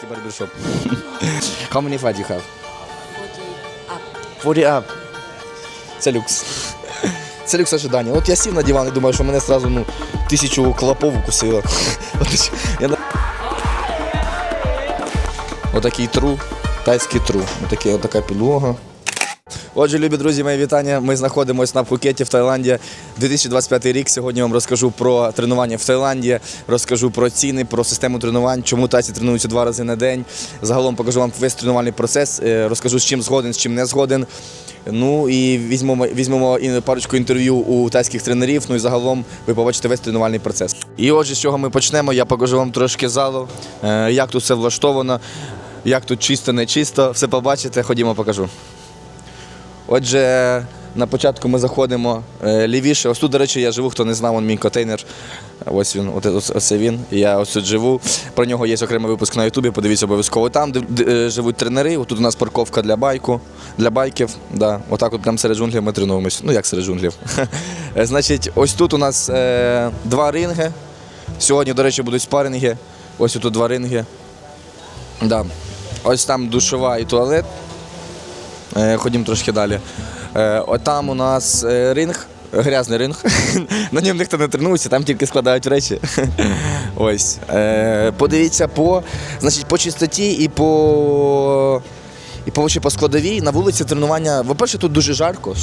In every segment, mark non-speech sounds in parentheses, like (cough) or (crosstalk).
Тайський барбершоп. (laughs) How many fat you have? 40 up. 40 up. Це люкс. Це люкс ожидання. От я сів на диван і думаю, що мене сразу ну, тисячу клопов укусило. (laughs) От я на- Отакий тру, тайський тру. Отакий отака підлога. Отже, любі друзі, мої вітання. Ми знаходимося на Пхукеті в Таїланді. 2025 рік. Сьогодні вам розкажу про тренування в Таїланді, розкажу про ціни, про систему тренувань, чому тайці тренуються два рази на день. Загалом покажу вам весь тренувальний процес, е, розкажу з чим згоден, з чим не згоден. Ну і візьмемо, візьмемо парочку інтерв'ю у тайських тренерів. Ну і загалом ви побачите весь тренувальний процес. І отже, з чого ми почнемо, я покажу вам трошки залу, е, як тут все влаштовано, як тут чисто, не чисто. Все побачите, ходімо, покажу. Отже, на початку ми заходимо е, лівіше. Ось тут, до речі, я живу, хто не знав, он мій контейнер. Ось він, ось, оце він. Я ось тут живу. Про нього є окремий випуск на Ютубі, подивіться обов'язково. Там де, е, живуть тренери. От тут у нас парковка для байку, для байків. Да. Отак от прямо серед джунглів ми тренуємось. Ну як серед джунглів. (laughs) Е, Значить, ось тут у нас е, два ринги. Сьогодні, до речі, будуть спаринги. Ось тут два ринги. Да. Ось там душова і туалет. Е, Ходімо трошки далі. Там Отам у нас е, ринг, грязний ринг. (laughs) На ньому ніхто не тренується, там тільки складають речі. (laughs) Ось. Е, Подивіться по, значить, по чистоті і по. І по, по складовій на вулиці тренування. По-перше, тут дуже жарко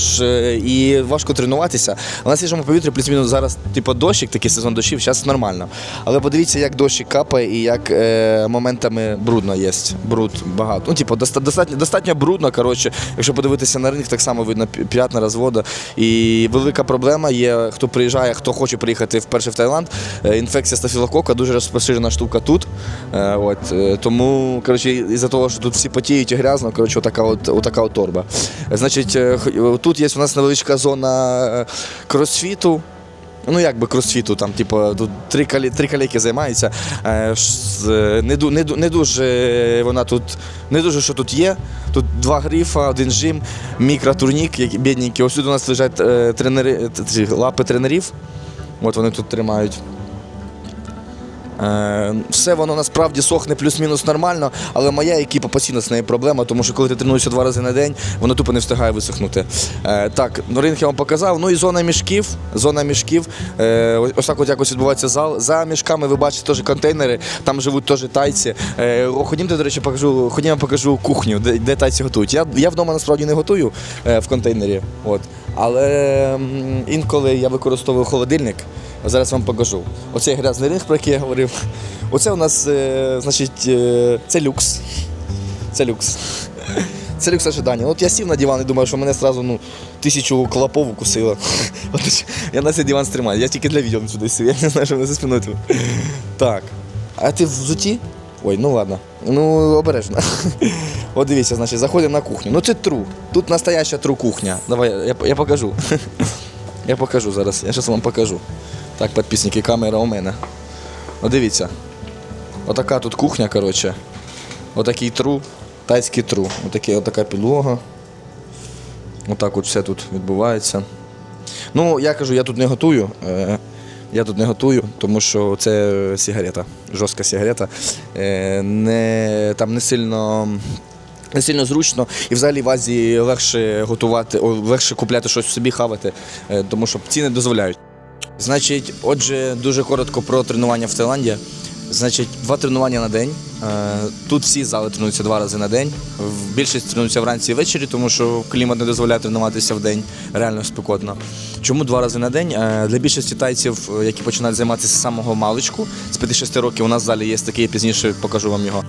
і важко тренуватися. А на свіжому повітрі плюс-мінус зараз, типу, дощик, такий сезон дощів, зараз нормально. Але подивіться, як дощик капає і як е, моментами брудно є. Бруд багато. Ну, типу, достатньо, достатньо брудно. Коротше, якщо подивитися на ринок, так само видно п'ятна розводу. І велика проблема є, хто приїжджає, хто хоче приїхати вперше в Таїланд. е, Інфекція стафілокока дуже розпоширена штука тут. Е, От, е, тому, коротше, із-за того, що тут всі потіють і грязно, коротше, отака от, отака от торба. Е, Значить, е, тут є у нас невеличка зона е, кросфіту. Ну, як би кросфіту, там, типу, тут три, калі, три каліки займаються. Е, е, не, не, не дуже вона тут, не дуже що тут є. Тут два грифа, один жим, мікротурнік, які. Ось тут у нас лежать е, тренери, е, лапи тренерів. От вони тут тримають. Е, Все воно насправді сохне плюс-мінус нормально, але моя екіпа постійно з нею проблема, тому що коли ти тренуєшся два рази на день, воно тупо не встигає висохнути. Е, Так, ну ринг я вам показав. Ну і зона мішків. Зона мішків. Е, ось- так от якось відбувається зал. За мішками ви бачите теж контейнери, там живуть теж тайці. Ходімте, до речі, покажу, ходімо, покажу кухню, де, де тайці готують. Я, я вдома насправді не готую в контейнері. От. Але інколи я використовую холодильник. Зараз вам покажу. Оцей грязний ринг, про який я говорив. Оце у нас, е, значить, е, це люкс. Це люкс. Це люкс ожидання. От я сів на диван і думаю, що мене одразу ну, тисячу клопов укусило. Я на цей диван стримаю. Я тільки для відео сюди сів, я не знаю, що мене за спиною. Так. А ти в взуті? Ой, ну ладно. Ну, обережно. От дивіться, значить, заходимо на кухню. Ну це тру. Тут настояща тру кухня. Давай, я, я покажу. Я покажу зараз. Я зараз вам покажу. Так, підписники, камера у мене. От дивіться. Отака тут кухня, коротше. Отакий тру, тайський тру. Отакі, отака підлога. Отак от все тут відбувається. Ну, я кажу, я тут не готую. Е, Я тут не готую, тому що це сигарета, жорстка сигарета. Е, Не, там не сильно. Не сильно зручно, і взагалі в Азії легше готувати, легше купляти щось собі хавати, е, тому що ціни дозволяють. Значить, отже, дуже коротко про тренування в Таїланді. Значить, два тренування на день. Е, Тут всі зали тренуються два рази на день. Більшість тренуються вранці і ввечері, тому що клімат не дозволяє тренуватися в день. Реально спекотно. Чому два рази на день? Е, Для більшості тайців, е, які починають займатися з самого маличку, з 5-6 років, у нас в залі є такий, я пізніше покажу вам його.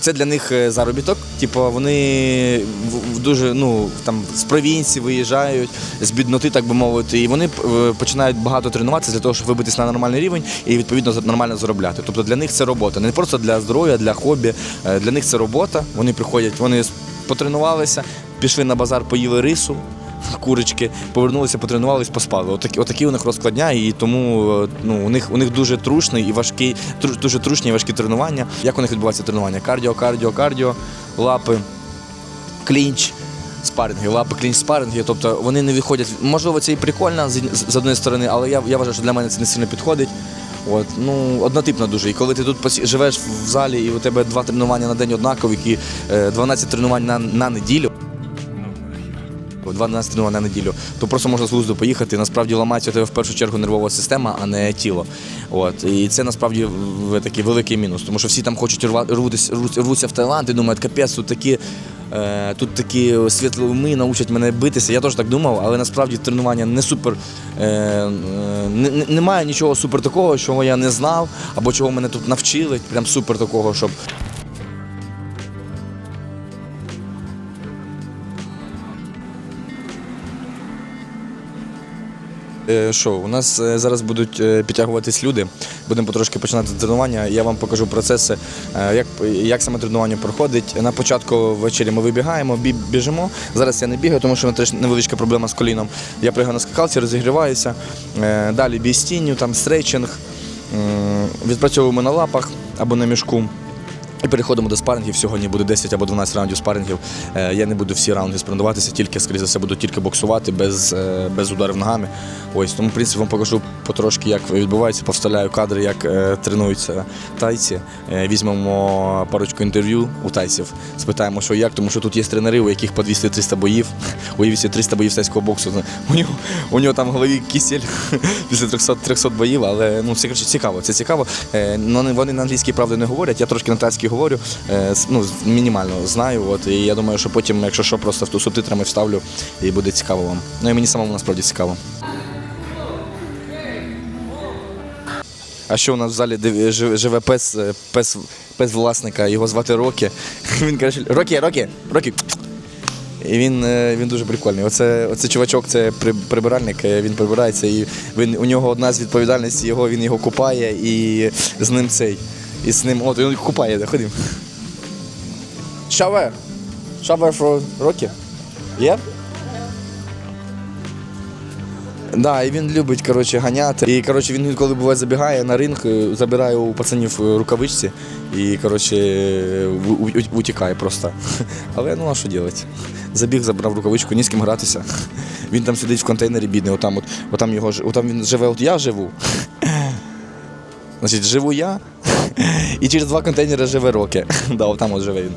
Це для них е, заробіток. Типу, вони дуже ну там з провінції виїжджають, з бідноти, так би мовити, і вони е, починають багато тренуватися для того, щоб вибитися на нормальний рівень і відповідно нормально заробляти. Тобто для них це робота, не просто для здоров'я, для хобі. Е, Для них це робота. Вони приходять, вони потренувалися, пішли на базар, поїли рису. Курочки, повернулися, потренувалися, поспали. Отакі, отакі у них розкладня, і тому е, ну, у них у них дуже трушний і важкий, тру- дуже трушні і важкі тренування. Як у них відбувається тренування? Кардіо, кардіо, кардіо, лапи, клінч. Спаринги, лапи, клінч, спаринги, тобто вони не виходять. Можливо, це і прикольно з, з одної сторони, але я, я вважаю, що для мене це не сильно підходить. От, ну, однотипно дуже. І коли ти тут посі- живеш в залі і у тебе два тренування на день однакові, і е, 12 тренувань на, на неділю. 12 тренувань на неділю, то просто можна з глузду поїхати. Насправді ламається тебе в першу чергу нервова система, а не тіло. От. І це насправді такий великий мінус, тому що всі там хочуть рва- рвутись, рвуться в Таїланд і думають, капець, тут такі. е, Тут такі світлі уми научать мене битися. Я теж так думав, але насправді тренування не супер. не- Немає нічого супер такого, чого я не знав, або чого мене тут навчили. Прям супер такого, щоб Що, у нас е, зараз будуть е, підтягуватись люди. Будемо потрошки починати тренування. Я вам покажу процеси, е, як, як саме тренування проходить. На початку ввечері ми вибігаємо, бі- біжимо. Зараз я не бігаю, тому що мене теж невеличка проблема з коліном. Я пригаю на скакалці, розігріваюся. Е, Далі бій з тінню, там стрейчинг. Відпрацьовуємо на лапах або на мішку. І переходимо до спарингів. Сьогодні буде 10 або 12 раундів спарингів. Е, Я не буду всі раунди спринтуватися, тільки, скоріше за все, буду тільки боксувати без, е, без ударів ногами. Ось тому, в принципі, вам покажу потрошки, як відбувається, повставляю кадри, як е, тренуються тайці. Візьмемо парочку інтерв'ю у тайців, спитаємо, що як, тому що тут є тренери, у яких по 200-300 боїв. Уявіть 300 боїв тайського боксу. У нього, у нього там в голові кисель (laughs) після 300, 300 боїв, але ну, коротше, цікаво. Це цікаво. Ну, вони на англійській правди не говорять. Я трошки на тайській говорю, е, с- ну, мінімально знаю. От, і я думаю, що потім, якщо що, просто в ту субтитрами вставлю і буде цікаво вам. Ну і мені самому насправді цікаво. А що у нас в залі живе пес, е, пес, пес власника, його звати Рокі. (laughs) Він каже, Рокі, Рокі, Рокі. І він, е, він дуже прикольний. Оце, оце чувачок, це прибиральник, е, він прибирається, і він, у нього одна з відповідальностей, його, він його купає і з ним цей. І з ним, от він купає, ходім. Shower. Shower for Rocky. Yeah? Да, і він любить коротше, ганяти. І коротше, він коли буває забігає на ринг, е, забирає у пацанів е, рукавичці і коротше, утікає просто. (laughs) Але ну а що робити? Забіг, забрав рукавичку, ні з ким гратися. (laughs) Він там сидить в контейнері бідний, отам, от, отам, його, отам він живе, от я живу. (laughs) Значить, живу я, (laughs) і через два контейнери живе Роки. (laughs) Да, отам от живе він.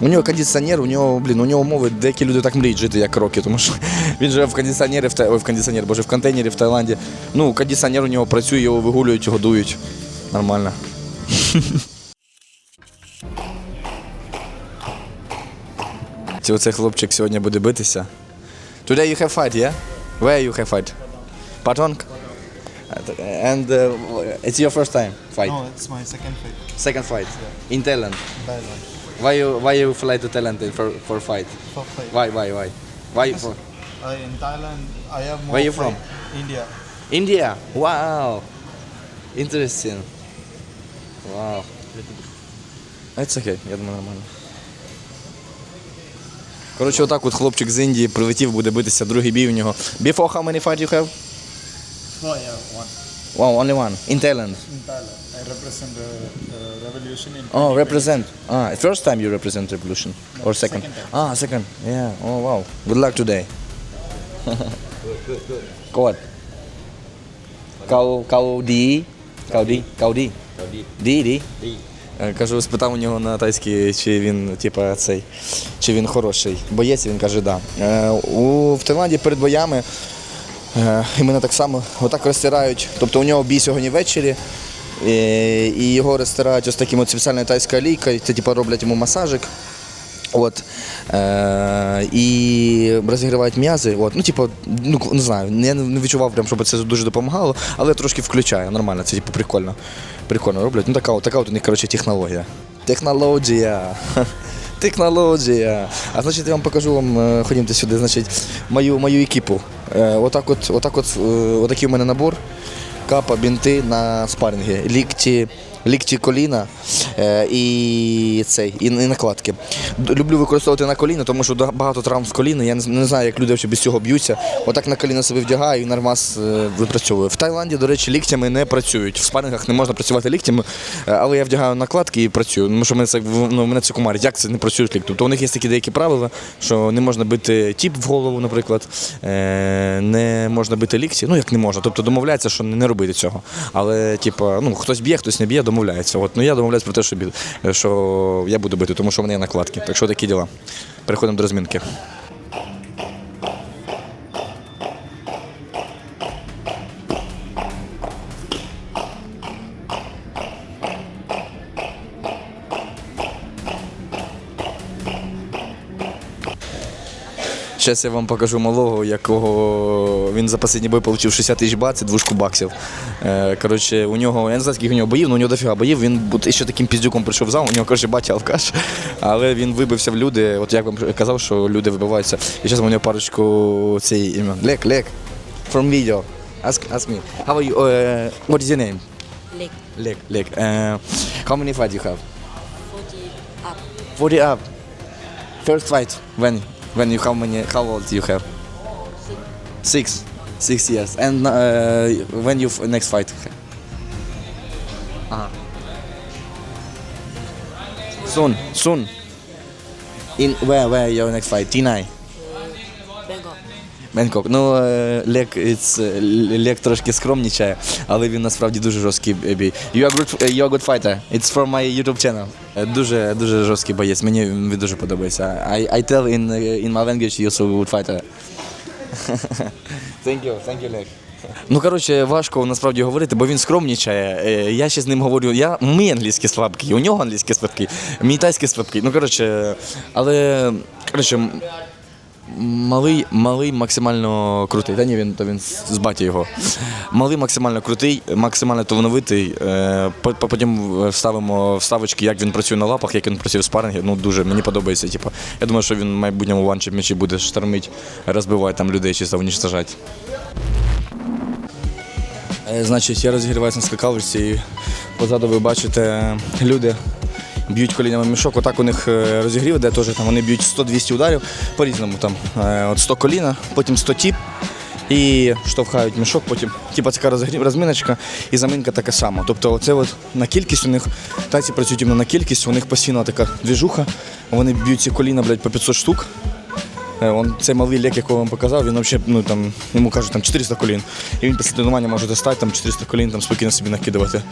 У нього кондиціонер, у нього, блін, у нього умови, деякі люди так мріють жити, як роки, тому що (laughs) він живе в кондиціонері, в, Та- ой, в кондиціонері, боже, в контейнері в Таїланді. Ну, кондиціонер у нього працює, його вигулюють, годують. Нормально. Оцей хлопчик сьогодні буде битися. Today you have fight, yeah? Where you have fight? Patong? And uh, it's your first time fight? No, it's my second fight. Second fight? In Thailand? Thailand. Why you why you fly to Thailand for for fight? For fight. Why why why? Why for I, in Thailand, I have more Where you fight. India. India? Wow. Interesting. Wow. It's okay, я думаю, нормально. Коротше, отак от хлопчик з Індії прилетів, буде битися, другий бій у нього. Before how many fight you have? Oh yeah, one. Wow, only one. In Thailand. In Thailand, I represent the, the revolution in. Oh, 2020. represent. Ah, first time you represent Revolution? No, Or second? second time. Ah, second. Yeah. Oh, wow. Good luck today. Code. Кау, кауді. Кауді. Кауді. Ді, ді. Ді. Е, Кажу, спитав у нього на тайській, чи він, типа, цей, чи він хороший. Боєць, він каже, да. Е, у, в Таїланді перед боями Е, І мене так само отак розтирають. Тобто у нього бій сьогодні ввечері, і, і його розтирають ось таким от спеціальною тайською лійкою, це типу роблять йому масажик. От, е, і розігрівають м'язи. От, ну, типу, ну, не знаю, я не відчував, прям, щоб це дуже допомагало, але трошки включає, нормально, це типу, прикольно. Прикольно роблять. Ну, така, така от у них, коротше, технологія. Технологія. Технологія. А значить, я вам покажу вам, е, ходімте сюди, значить, мою, мою екіпу. Е, Отак от, отак от, е, отакий у мене набор. Капа, бінти на спарринги. Лікті, лікті коліна е, і цей, і, накладки. Люблю використовувати на коліна, тому що багато травм з коліна. Я не, знаю, як люди без цього б'ються. Отак на коліна себе вдягаю і нормас е, випрацьовую. В Таїланді, до речі, ліктями не працюють. В спарингах не можна працювати ліктями, е, але я вдягаю накладки і працюю. Тому що мене це, ну, мене це кумарить. Як це не працюють лікті? Тобто у них є такі деякі правила, що не можна бити тіп в голову, наприклад, не можна бити лікті. Ну як не можна. Тобто домовляється, що не робити цього. Але, типу, ну хтось б'є, хтось не б'є, домовляється. От, ну я домовляюсь про те, що, що я буду бити, тому що в мене є накладки. Так що такі діла. Переходимо до розмінки. Зараз я вам покажу малого, якого він за останній бой отримав 60 тисяч бат, це двушку баксів. Е, коротше, у нього, я не знаю, скільки у нього боїв, але у нього дофіга боїв. Він ще таким піздюком прийшов в зал, у нього, коротше, батя алкаш. Але він вибився в люди. От як вам казав, що люди вибиваються. І зараз у нього парочку цей ім'я. Лек, Лек, from video. Ask, ask me. How are you? Uh, what is your name? Lek, Lek. Uh, how many fights you have? 40 up. 40 up, up. First fight. When? When you how many? How old you have? Six. Six years. And uh, when you next fight? Uh-huh. Soon. Soon. In where? Where your next fight? T9. Бенкок. Ну, е, Лек, е, Лек трошки скромнічає, але він насправді дуже жорсткий бій. You are good, you are good fighter. It's from my YouTube channel. Е, Дуже, дуже жорсткий боєць. Мені він дуже подобається. I, I tell in, in my language you're so good fighter. (laughs) thank you, thank you, Лек. Ну, коротше, важко насправді говорити, бо він скромнічає. Е, Я ще з ним говорю, я, мій англійський слабкий, у нього англійський слабкий, мій тайський слабкий. Ну, коротше, але, коротше, Малий, малий максимально крутий. Та ні, він, то він з баті його. Малий максимально крутий, максимально талановитий. Е, по- по- Потім вставимо вставочки, як він працює на лапах, як він працює в спаррингі. Ну дуже мені подобається. Типу. Я думаю, що він в майбутньому ванчіп м'ячі буде штормити, розбивати там людей, чисто уничтожати. Е, Значить, я розігріваюся на скакалочці і позаду ви бачите люди. Б'ють колінами мішок, отак у них е, розігрів, де теж там вони б'ють 100-200 ударів по-різному. Там е, от 100 коліна, потім 100 тіп і штовхають мішок, потім типа така розміночка і заминка така сама. Тобто оце от на кількість у них, тайці працюють іменно на кількість, у них постійно така двіжуха, вони б'ють ці коліна, блядь, по 500 штук. Е, Он, цей малий лек, якого вам показав, він взагалі, ну, там, йому кажуть, там 400 колін. І він після тренування може достати там 400 колін, там спокійно собі накидувати.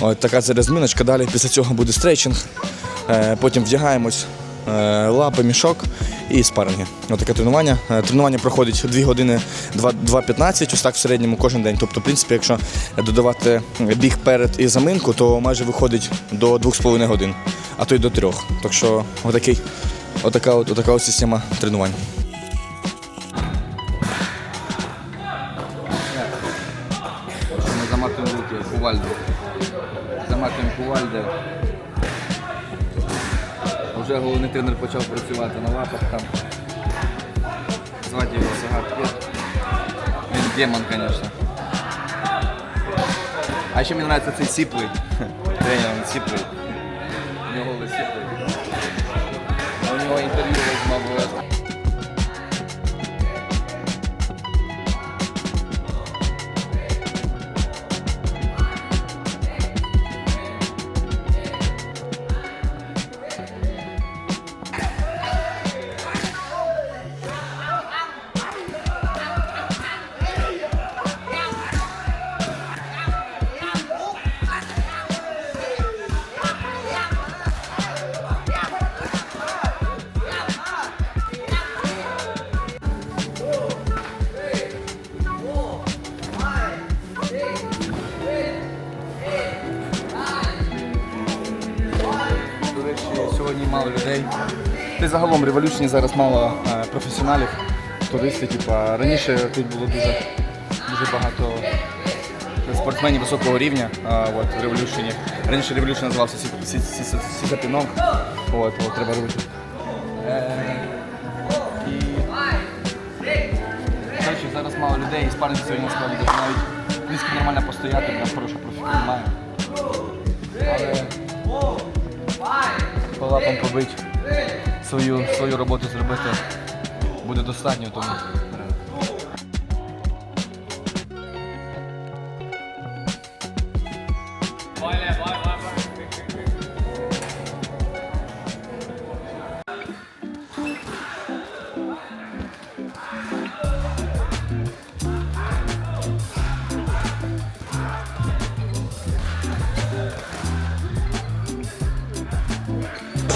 От така це розміночка. Далі після цього буде стрейчинг. Е, Потім вдягаємось, е, лапи, мішок і спаринги. Ось таке тренування. Тренування проходить 2 години 2 2.15, ось так в середньому кожен день. Тобто, в принципі, якщо додавати біг перед і заминку, то майже виходить до 2,5 годин, а то й до 3. Так що отакий, отака, от, отака от система тренувань. Ми заматуємо руки кувальди. Заматуємо кувальди. Вже головний тренер почав працювати на лапах там. Звати його Сагат. Він демон, звісно. А ще мені подобається цей сіплий. (laughs) Тренер, він сіплий. У нього сіплий. У нього інтерв'ю Ти загалом в революшні зараз мало е, професіоналів, туристи. Типа, раніше тут було дуже, дуже багато спортсменів високого рівня от, в революшні. Раніше революшн називався Сі- Сі- Сі- Сі- Сісапінок. От, от, треба робити. Е. Зараз мало людей, і спарринг сьогодні насправді навіть в нормально постояти, прям хороша профі немає. По лапам побить, свою, свою роботу зробити буде достатньо, тому.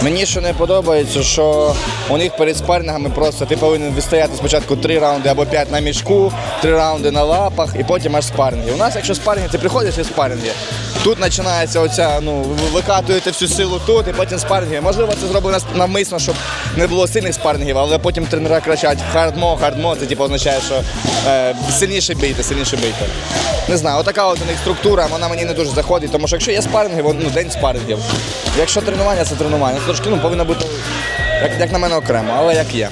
Мені що не подобається, що у них перед спаррингами просто ти повинен вистояти спочатку три раунди або п'ять на мішку, три раунди на лапах і потім аж спарринги. У нас, якщо спарринги, ти приходиш і спарринги. Тут починається оця, ну, викатуєте всю силу тут і потім спарринги. Можливо, це зроблено навмисно, щоб не було сильних спаррингів, але потім тренера кричать хардмо, хардмо, це типу означає, що е, сильніше бійте, сильніше бійте. Не знаю, отака от у них структура, вона мені не дуже заходить, тому що якщо є спарринги, вон, ну, день спаррингів. Якщо тренування, це тренування. Це трошки ну, повинно бути, як, як на мене, окремо, але як є.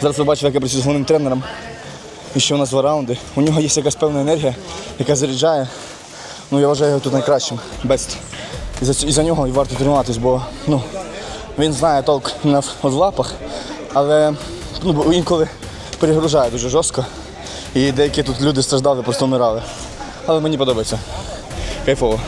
Зараз ви бачите, як я працюю з головним тренером. І ще у нас два раунди. У нього є якась певна енергія, яка заряджає. Ну, я вважаю його тут найкращим, бест. І за, і за нього і варто тренуватись, бо ну, він знає толк на в лапах, але ну, інколи перегружає дуже жорстко. І деякі тут люди страждали, просто вмирали. Але мені подобається. Кайфово.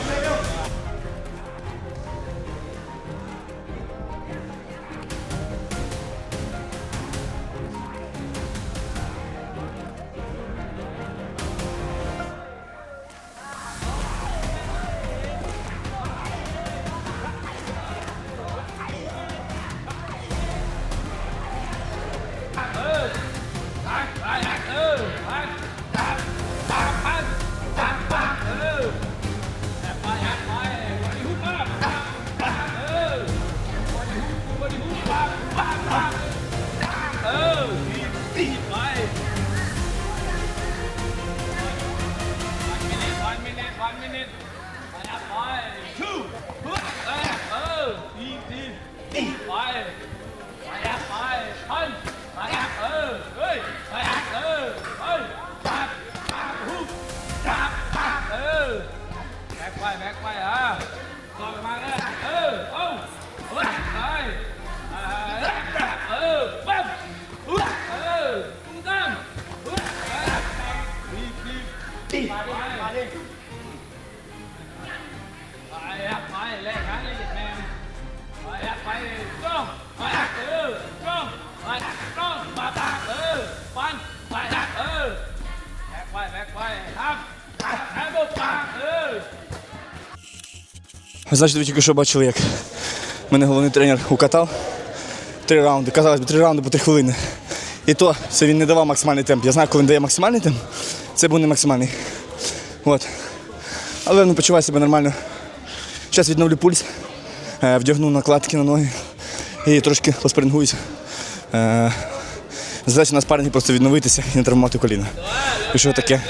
thief. ไปแบกไปครับแอบบุกปากเออ Ви Значить, ви тільки що бачили, як мене головний тренер укатав. Три раунди. Казалось би, три раунди по три хвилини. І то це він не давав максимальний темп. Я знаю, коли він дає максимальний темп, це був не максимальний. От. Але ну, почуваю себе нормально. Зараз відновлю пульс, е, вдягну накладки на ноги і трошки поспрингуюся. Е, Задача на спаррингі просто відновитися і не травмувати коліна. І що таке?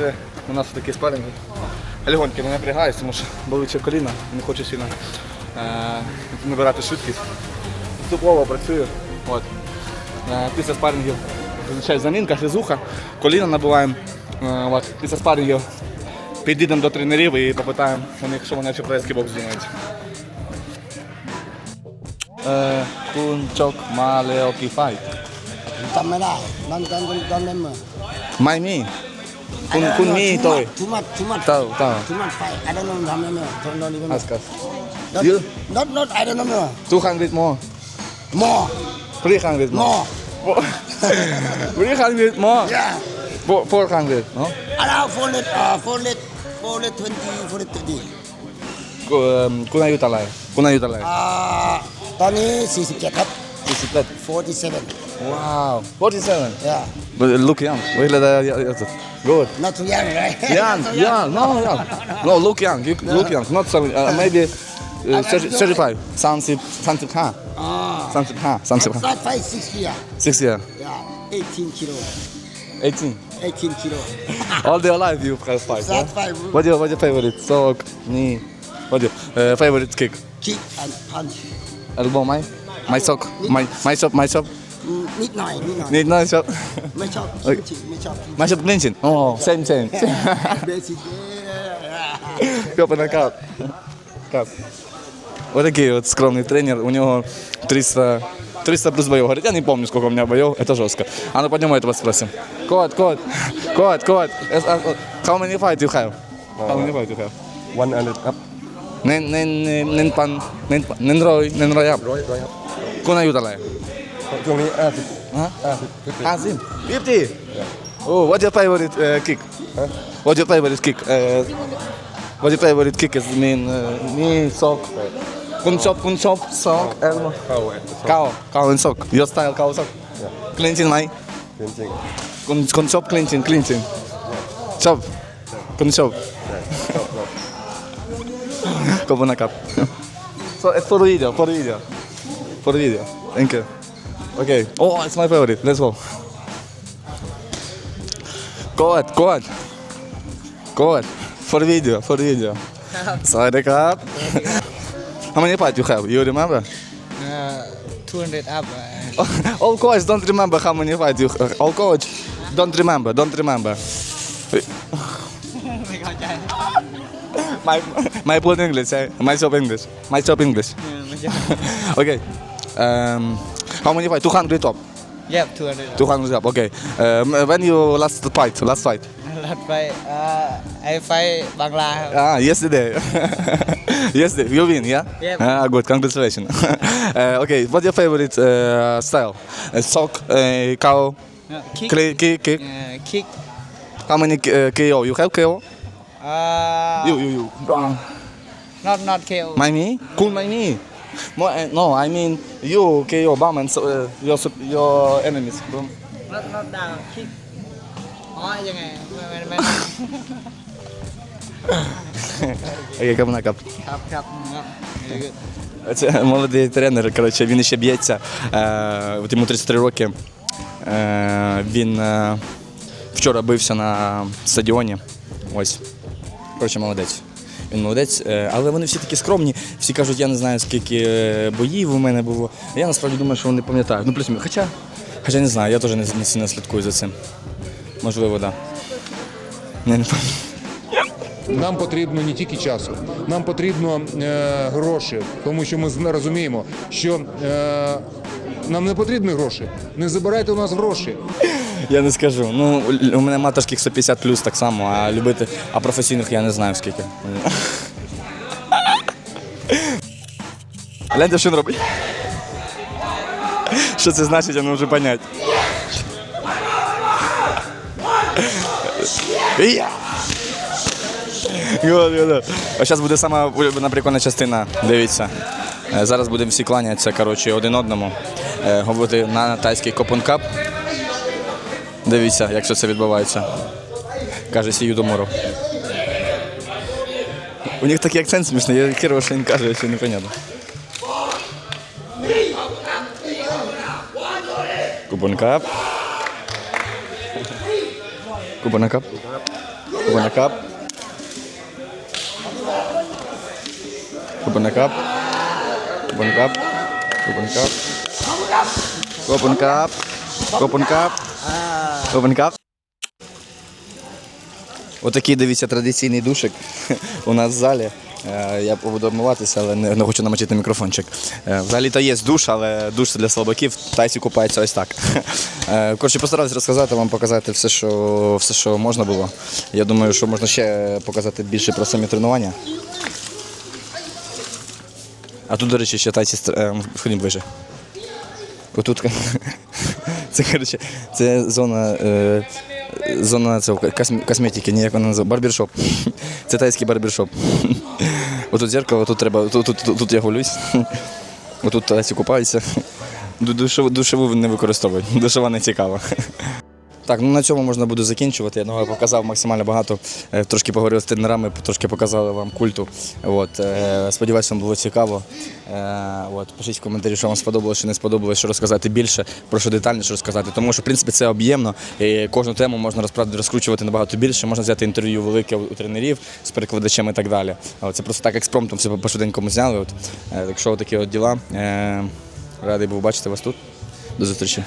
вже у нас такі спарринги. Легонько не напрягаюсь, тому що болить коліна, не хочу сильно е, набирати швидкість. Ступово працюю. От. Е, після спаррингів зазвичай замінка, гризуха, коліна набиваємо. Е. Після спаррингів підійдемо до тренерів і попитаємо, у них, що вони ще турецький бокс думають. Е, кунчок малеокіфай. Там мене, нам там там Май мій. คุณคุณมีตัว too much too much Tahu, tahu. too much fight I don't know how many don't don't even know Ask us. not, You? not not I don't know 200 more. more 300 more. more 300 more. yeah Four- 400, no? around 400 uh 400 420 430 กูเอิ่มคุณอายุเท่าไหร่คุณอายุเท่าไหร่อ่าตอนนี้ 47 ครับ 47 47 Wow. 47? Yeah. But look young. Uh, good. Not too young, right? (laughs) Young, young. young. No, young. No, no, no. look young. You no. look young. Not so, uh, (laughs) maybe uh, 35. 30, 35. Ah. 35. 35. 35, 6 year. 6 year. Yeah. 18 kilo. 18? 18 kilo. (laughs) All their life you press 5. Huh? 5. What's your, what's your favorite? Sock, knee. What's your uh, favorite kick? Kick and punch. Elbow, my? My sock. My, my sock, my sock. อืมนิดหน่อยนิดหน่อย Need no shop. ไม่ชอบ เอ้ย จริงๆไม่ชอบจริง My shop clinching. Oh, same, same. ๆ basic Копи на кап. Кап. Вот такий вот скромный тренер. У него 300, 300 плюс боев. Говорит, я не помню, сколько у меня боев. Это жестко. А ну поднимай этого спросим. Кот, кот, кот, кот. Э, а, э, How many fight you have? How many fight you have? 100 up เน้นเน้นเน้นเน้นปันเน้นเน้นร้อยเน้นร้อยครับ ร้อยร้อยครับ คุณอายุเท่าไหร่ ช่วงนี้50 ฮะ 50 ห้าสิบยี่สิบสี่โอ้ what's your favorite uh, kick what's your favorite kick uh, what's your favorite kick is mean uh, knee sock คุณชอบคุณชอบ sock elbow เข้าแหวน เก้าเก้าเป็น sock your style เก้า sock clinching ไหม จริง คุณคุณชอบ clinching clinching ชอบคุณชอบ ขอบคุณนะครับ so it's for the video for the video for the video thank you Okay. Oh, it's my favorite. Let's go. Go ahead, go ahead. Go ahead. For video, for video. (laughs) Sorry, cup. (laughs) How many parts you have? You remember? Uh, 200 up. (laughs) of coach, don't remember how many fights you have. All coach, don't remember, don't remember. my, my poor English, eh? my shop English. My shop English. okay. Um, how many fight? 200 top. Yeah, 200. 200 up. Okay. Um, uh, when you last fight? Last fight? (laughs) Last fight. Uh, I fight Bangla. Ah, yesterday. (laughs) yesterday. You win, yeah? Yeah. Ah, good. Congratulations. (laughs) uh, okay. What's your favorite uh, style? Uh, sock, uh, cow, kick. Kick, kick. Uh, kick. How many uh, KO? You have KO? Uh, you, you, you. Ah. Not, not KO. My knee? Cool, my knee. Mo- uh, no, I mean you KO bomb and so, uh, your sup- your enemies. Boom. not not down คิกอ๋อยังไงไม่ไม่ไม่ Okay, come on, up. ครับครับครับ Very good. Це молодий тренер, коротше, він ще б'ється. Е, от йому 33 роки. Е, він е, вчора бився на стадіоні. Ось. Коротше, молодець. Молодець, Е, але вони всі такі скромні. Всі кажуть, я не знаю, скільки е, боїв у мене було. Я насправді думаю, що вони пам'ятають. Ну, плюс Хоча, хоча не знаю, я теж не, не слідкую за цим. Можливо, так. Да. Не, не нам потрібно не тільки часу, нам потрібно е, гроші, тому що ми розуміємо, що е, нам не потрібні гроші. Не забирайте у нас гроші. Я не скажу. Ну, у мене маторських 150 плюс так само, а любити, а професійних я не знаю скільки. Гляньте, що він робить. Що це значить, я не можу вот. А зараз буде сама прикольна частина. Дивіться. Е, Зараз будемо всі кланятися коротше, один одному. Е, Говорити на тайський копункап. Дивіться, як все це відбувається. Каже Сію Доморов. У них такий акцент смішний, я керував, що він каже, що непонятно. Кубонкап. Кубонакап. Кубонакап. Кубонакап. Кубонкап. Кубонкап. Кубонкап. Кубонкап. Кубонкап. Кубанкап. Отакий, дивіться, традиційний душик (laughs) у нас в залі. Е, Я буду обмиватися, але не, хочу намочити мікрофончик. Е, Взагалі то є душ, але душ для слабаків. Тайці купаються ось так. (laughs) Е, Коротше, постарався розказати вам, показати все що, все, що можна було. Я думаю, що можна ще показати більше про самі тренування. А тут, до речі, ще тайці стр- е, ходімо ближче. Отут (laughs) це, коротше, це зона, е, зона цього, косм- косметики, ніяк вона називає. Барбершоп. (laughs) Це тайський барбершоп. (laughs) Отут зеркало, тут треба, тут, тут, тут, тут я гулюсь. (laughs) Отут тайці купаються. Ду- Душову, душову не використовують, душова не цікава. Так, ну на цьому можна буде закінчувати. Я думаю, показав максимально багато. Е, Трошки поговорив з тренерами, трошки показали вам культу. От, е, сподіваюся, вам було цікаво. Е, От, пишіть в коментарі, що вам сподобалося, що не сподобалося, що розказати більше, про що детальніше розказати. Тому що, в принципі, це об'ємно. І кожну тему можна розкручувати набагато більше. Можна взяти інтерв'ю велике у тренерів з перекладачем і так далі. От, це просто так експромтом все по швиденькому зняли. От, так що такі от діла. Радий був бачити вас тут. До зустрічі.